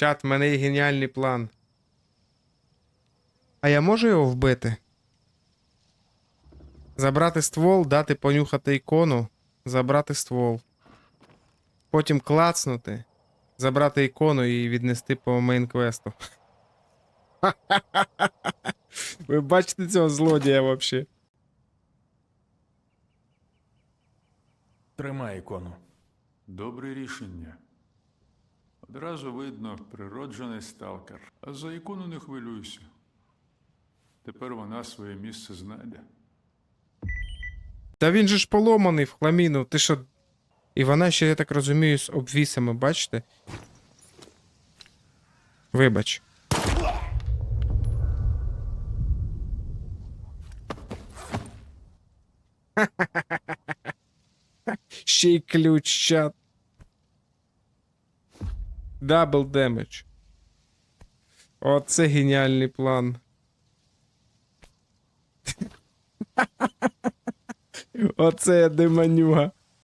Чат, в мене є геніальний план. А я можу його вбити? Забрати ствол, дати понюхати ікону, забрати ствол. Потім клацнути, забрати ікону і віднести по мейн-квесту. Ви бачите цього злодія взагалі? Тримай ікону. Добре рішення. Одразу видно, природжений сталкер. А за ікону не хвилюйся. Тепер вона своє місце знайде. Та він же ж поломаний в хламіну. Ти що? І вона ще, я так розумію, з обвісами, бачите? Вибач. Ще й ключ чат. Дабл демедж. Оце геніальний план. Оце я деманюга.